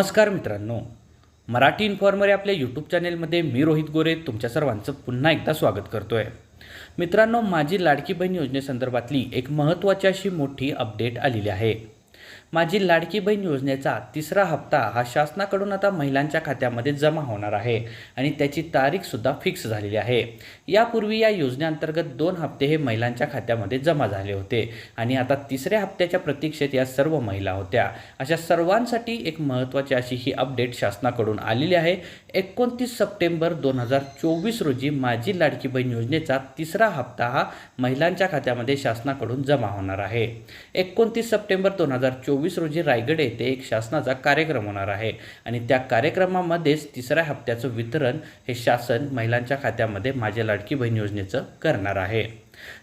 नमस्कार मित्रांनो. मराठी इन्फॉर्मर या आपल्या यूट्यूब चॅनेलमध्ये मी रोहित गोरे तुमच्या सर्वांचं पुन्हा एकदा स्वागत करतो आहे मित्रांनो माझी लाडकी बहीण योजनेसंदर्भातली एक महत्त्वाची अशी मोठी अपडेट आलेली आहे. माझी लाडकी बहीण योजनेचा तिसरा हप्ता हा शासनाकडून आता महिलांच्या खात्यामध्ये जमा होणार आहे आणि त्याची तारीखसुद्धा फिक्स झालेली आहे. यापूर्वी या योजनेअंतर्गत दोन हप्ते हे महिलांच्या खात्यामध्ये जमा झाले होते आणि आता तिसऱ्या हप्त्याच्या प्रतीक्षेत या सर्व महिला होत्या. अशा सर्वांसाठी एक महत्त्वाची अशी ही अपडेट शासनाकडून आलेली आहे. एकोणतीस सप्टेंबर दोन हजार चोवीस रोजी माझी लाडकी बहीण योजनेचा तिसरा हप्ता हा महिलांच्या खात्यामध्ये शासनाकडून जमा होणार आहे. एकोणतीस सप्टेंबर दोन हजार चोवीस चोवीस रोजी रायगड येथे एक शासनाचा कार्यक्रम होणार आहे. आणि त्या कार्यक्रमामध्येच तिसऱ्या हप्त्याचं वितरण हे शासन महिलांच्या खात्यामध्ये माझ्या लाडकी बहीण योजनेचं करणार आहे.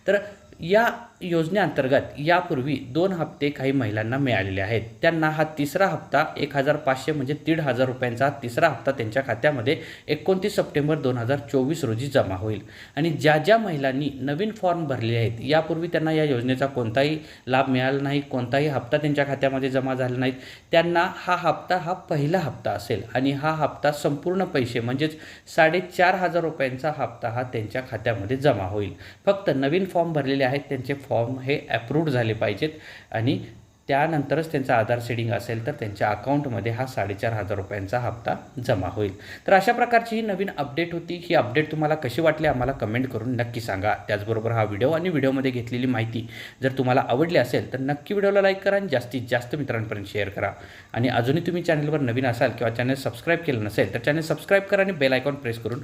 तर या योजनेअंतर्गत यापूर्वी दोन हप्ते काही महिलांना मिळालेले आहेत. त्यांना हा तिसरा हप्ता एक हजार पाचशे म्हणजे दीड हजार रुपयांचा हा तिसरा हप्ता त्यांच्या खात्यामध्ये एकोणतीस सप्टेंबर दोन हजार चोवीस रोजी जमा होईल. आणि ज्या ज्या महिलांनी नवीन फॉर्म भरले आहेत यापूर्वी त्यांना या योजनेचा कोणताही लाभ मिळाला नाही कोणताही हप्ता त्यांच्या खात्यामध्ये जमा झाला नाहीत त्यांना हा हप्ता हा पहिला हप्ता असेल आणि हा हप्ता संपूर्ण पैसे म्हणजेच साडेचार हजार रुपयांचा हप्ता हा त्यांच्या खात्यामध्ये जमा होईल. फक्त नवीन फॉर्म भरलेले आहेत त्यांचे फॉर्म हे अप्रूव्ड झाले पाहिजेत आणि त्यानंतरच त्यांचा आधार सेडिंग असेल तर त्यांच्या अकाउंटमध्ये हा साडेचार हजार रुपयांचा हप्ता जमा होईल. तर अशा प्रकारची ही नवीन अपडेट होती. ही अपडेट तुम्हाला कशी वाटली आम्हाला कमेंट करून नक्की सांगा. त्याचबरोबर हा व्हिडिओ आणि व्हिडिओमध्ये घेतलेली माहिती जर तुम्हाला आवडली असेल तर नक्की व्हिडिओला लाईक करा आणि जास्तीत जास्त मित्रांपर्यंत शेअर करा. आणि अजूनही तुम्ही चॅनलवर नवीन असाल किंवा चॅनल सबस्क्राईब केलं नसेल तर चॅनल सबस्क्राईब करा आणि बेल आयकॉन प्रेस करून